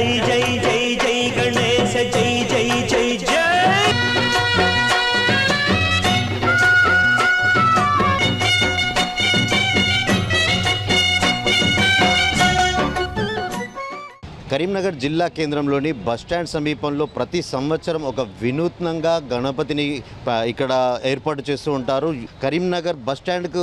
যাই కరీంనగర్ జిల్లా కేంద్రంలోని బస్టాండ్ సమీపంలో ప్రతి సంవత్సరం ఒక వినూత్నంగా గణపతిని ఇక్కడ ఏర్పాటు చేస్తూ ఉంటారు. కరీంనగర్ బస్టాండ్కు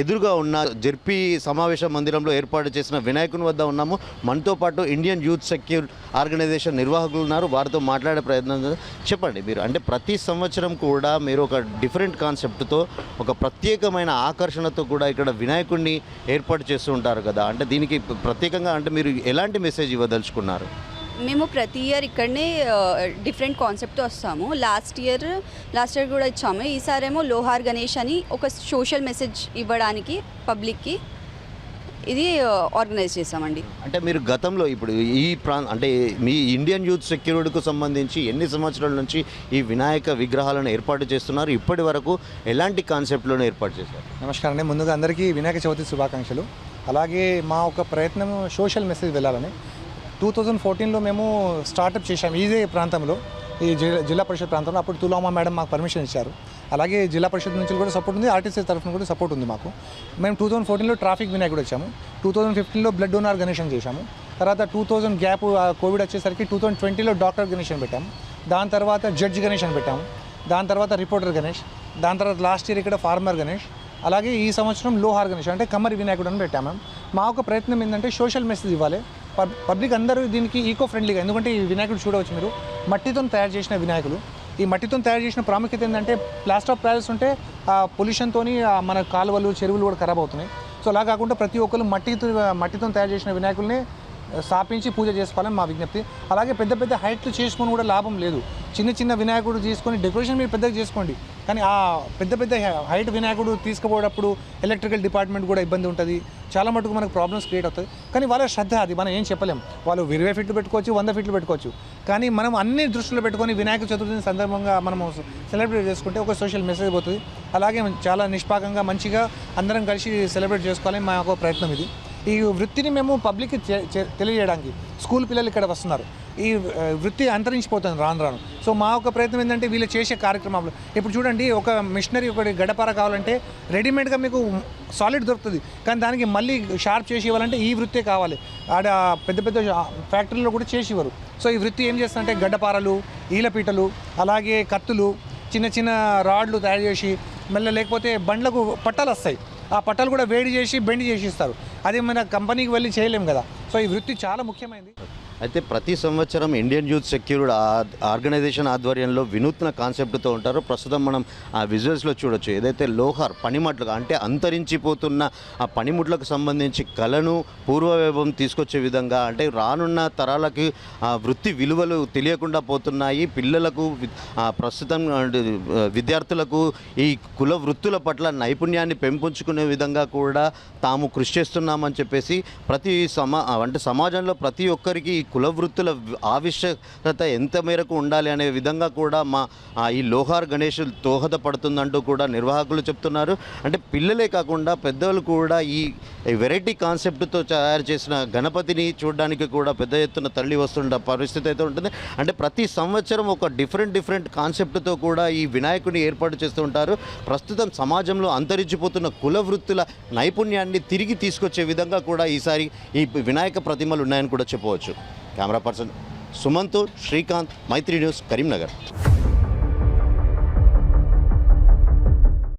ఎదురుగా ఉన్న జెర్పీ సమావేశ మందిరంలో ఏర్పాటు చేసిన వినాయకుని వద్ద ఉన్నాము. మనతో పాటు ఇండియన్ యూత్ సెక్యూర్ ఆర్గనైజేషన్ నిర్వాహకులు ఉన్నారు. వారితో మాట్లాడే ప్రయత్నం చెప్పండి మీరు అంటే ప్రతి సంవత్సరం కూడా మీరు ఒక డిఫరెంట్ కాన్సెప్ట్తో ఒక ప్రత్యేకమైన ఆకర్షణతో కూడా ఇక్కడ వినాయకుడిని ఏర్పాటు చేస్తూ ఉంటారు కదా. అంటే దీనికి ప్రత్యేకంగా అంటే మీరు ఎలాంటి మెసేజ్ ఇవ్వదు ఇవ్వదలుచుకున్నారు మేము ప్రతి ఇయర్ ఇక్కడనే డిఫరెంట్ కాన్సెప్ట్తో వస్తాము. లాస్ట్ ఇయర్ లాస్ట్ ఇయర్ కూడా ఇచ్చాము ఈసారేమో లోహార్ గణేష్ అని ఒక సోషల్ మెసేజ్ ఇవ్వడానికి పబ్లిక్కి ఇది ఆర్గనైజ్ చేసామండి అంటే మీరు గతంలో ఇప్పుడు ఈ ప్రా అంటే మీ ఇండియన్ యూత్ సెక్యూరిటీకి సంబంధించి ఎన్ని సంవత్సరాల నుంచి ఈ వినాయక విగ్రహాలను ఏర్పాటు చేస్తున్నారు? ఇప్పటి వరకు ఎలాంటి కాన్సెప్ట్లను ఏర్పాటు చేశారు? నమస్కారం అండి. ముందుగా అందరికీ వినాయక చవితి శుభాకాంక్షలు. అలాగే మా ఒక ప్రయత్నం సోషల్ మెసేజ్ వెళ్ళాలని. టూ థౌజండ్ ఫోర్టీన్లో మేము స్టార్టప్ చేశాము ఇదే ప్రాంతంలో ఈ జిల్లా జిల్లా పరిషత్ ప్రాంతంలో. అప్పుడు తులామా మేడం మాకు పర్మిషన్ ఇచ్చారు. అలాగే జిల్లా పరిషత్ నుంచి కూడా సపోర్ట్ ఉంది ఆర్టీసీ తరఫున కూడా సపోర్ట్ ఉంది మాకు. మేము టూ థౌజండ్ ఫోర్టీన్లో ట్రాఫిక్ వినాయకుడు వచ్చాము. టూ థౌజండ్ ఫిఫ్టీన్లో బ్లడ్ డోనార్ గణేషన్ చేశాము. తర్వాత టూ థౌజండ్ గ్యాప్ కోవిడ్ వచ్చేసరికి టూ థౌజండ్ ట్వంటీలో డాక్టర్ గణేషన్ పెట్టాము. దాని తర్వాత జడ్జ్ గణేషన్ పెట్టాము. దాని తర్వాత రిపోర్టర్ గణేష్. దాని తర్వాత లాస్ట్ ఇయర్ ఇక్కడ ఫార్మర్ గణేష్. అలాగే ఈ సంవత్సరం లోహార్ గణేష్ అంటే కమ్మరి వినాయకుడు అని పెట్టాము. మా ఒక ప్రయత్నం ఏంటంటే సోషల్ మెసేజ్ ఇవ్వాలి. పబ్లిక్ అందరూ దీనికి ఈకో ఫ్రెండ్లీగా ఎందుకంటే ఈ వినాయకుడు చూడవచ్చు మీరు. మట్టితో తయారు చేసిన వినాయకులు. ఈ మట్టితో తయారు చేసిన ప్రాముఖ్యత ఏంటంటే ప్లాస్టర్ ఆఫ్ ప్యారిస్ ఉంటే ఆ పొల్యూషన్తో మన కాలువలు చెరువులు కూడా ఖరాబ్ అవుతున్నాయి. సో అలా కాకుండా ప్రతి ఒక్కరు మట్టితో మట్టితో తయారు చేసిన వినాయకుల్ని స్థాపించి పూజ చేసుకోవాలని మా విజ్ఞప్తి. అలాగే పెద్ద పెద్ద హైట్లు చేసుకొని కూడా లాభం లేదు. చిన్న చిన్న వినాయకుడు తీసుకొని డెకరేషన్ మీరు పెద్దగా చేసుకోండి. కానీ ఆ పెద్ద పెద్ద హైట్ వినాయకుడు తీసుకుపోయేటప్పుడు ఎలక్ట్రికల్ డిపార్ట్మెంట్ కూడా ఇబ్బంది ఉంటుంది. చాలా మటుకు మనకు ప్రాబ్లమ్స్ క్రియేట్ అవుతుంది కానీ వాళ్ళ శ్రద్ధ అది మనం ఏం చెప్పలేం. వాళ్ళు ఇరవై ఫీట్లు పెట్టుకోవచ్చు వంద ఫీట్లు పెట్టుకోవచ్చు. కానీ మనం అన్ని దృష్టిలో పెట్టుకొని వినాయక చతుర్థి సందర్భంగా మనం సెలబ్రేట్ చేసుకుంటే ఒక సోషల్ మెసేజ్ పోతుంది. అలాగే చాలా నిష్పాకంగా మంచిగా అందరం కలిసి సెలబ్రేట్ చేసుకోవాలని మా యొక్క ప్రయత్నం ఇది. ఈ వృత్తిని మేము పబ్లిక్కి తెలియజేయడానికి స్కూల్ పిల్లలు ఇక్కడ వస్తున్నారు. ఈ వృత్తి అంతరించిపోతుంది రాను రాను. సో మా ఒక ప్రయత్నం ఏంటంటే వీళ్ళు చేసే కార్యక్రమాలు. ఇప్పుడు చూడండి ఒక మిషనరీ ఒకటి గడపార కావాలంటే రెడీమేడ్గా మీకు సాలిడ్ దొరుకుతుంది. కానీ దానికి మళ్ళీ షార్ప్ చేసి ఇవ్వాలంటే ఈ వృత్తే కావాలి. ఆడ పెద్ద పెద్ద ఫ్యాక్టరీలో కూడా చేసి ఇవ్వరు. సో ఈ వృత్తి ఏం చేస్తుందంటే గడ్డపారలు ఈలపీటలు అలాగే కత్తులు చిన్న చిన్న రాడ్లు తయారు చేసి మళ్ళీ లేకపోతే బండ్లకు పట్టాలు వస్తాయి. ఆ పట్టాలు కూడా వేడి చేసి బెండ్ చేసి ఇస్తారు. అది మన కంపెనీకి వెళ్ళి చేయలేము కదా. సో ఈ వృత్తి చాలా ముఖ్యమైనది అయితే ప్రతి సంవత్సరం ఇండియన్ యూత్ సెక్యూర్డ్ ఆర్గనైజేషన్ ఆధ్వర్యంలో వినూత్న కాన్సెప్ట్తో ఉంటారు. ప్రస్తుతం మనం ఆ విజువల్స్లో చూడొచ్చు. ఏదైతే లోహార్ పనిముట్లుగా అంటే అంతరించిపోతున్న ఆ పనిముట్లకు సంబంధించి కళను పూర్వవైభవం తీసుకొచ్చే విధంగా అంటే రానున్న తరాలకి ఆ వృత్తి విలువలు తెలియకుండా పోతున్నాయి. పిల్లలకు ప్రస్తుతం విద్యార్థులకు ఈ కుల వృత్తుల పట్ల నైపుణ్యాన్ని పెంపొంచుకునే విధంగా కూడా తాము కృషి చేస్తున్నామని చెప్పేసి ప్రతి సమా అంటే సమాజంలో ప్రతి ఒక్కరికి కులవృత్తుల కుల వృత్తుల ఆవశ్యకత ఎంత మేరకు ఉండాలి అనే విధంగా కూడా మా ఈ లోహార్ గణేష్ దోహదపడుతుందంటూ కూడా నిర్వాహకులు చెప్తున్నారు. అంటే పిల్లలే కాకుండా పెద్దలు కూడా ఈ వెరైటీ కాన్సెప్ట్తో తయారు చేసిన గణపతిని చూడడానికి కూడా పెద్ద ఎత్తున తల్లి వస్తున్న పరిస్థితి అయితే ఉంటుంది. అంటే ప్రతి సంవత్సరం ఒక డిఫరెంట్ డిఫరెంట్ కాన్సెప్ట్తో కూడా ఈ వినాయకుడిని ఏర్పాటు చేస్తూ ఉంటారు. ప్రస్తుతం సమాజంలో అంతరించిపోతున్న కుల వృత్తుల నైపుణ్యాన్ని తిరిగి తీసుకొచ్చే విధంగా కూడా ఈసారి ఈ వినాయక ప్రతిమలు ఉన్నాయని కూడా చెప్పవచ్చు. camera person Sumanth Srikanth Maitri news Karimnagar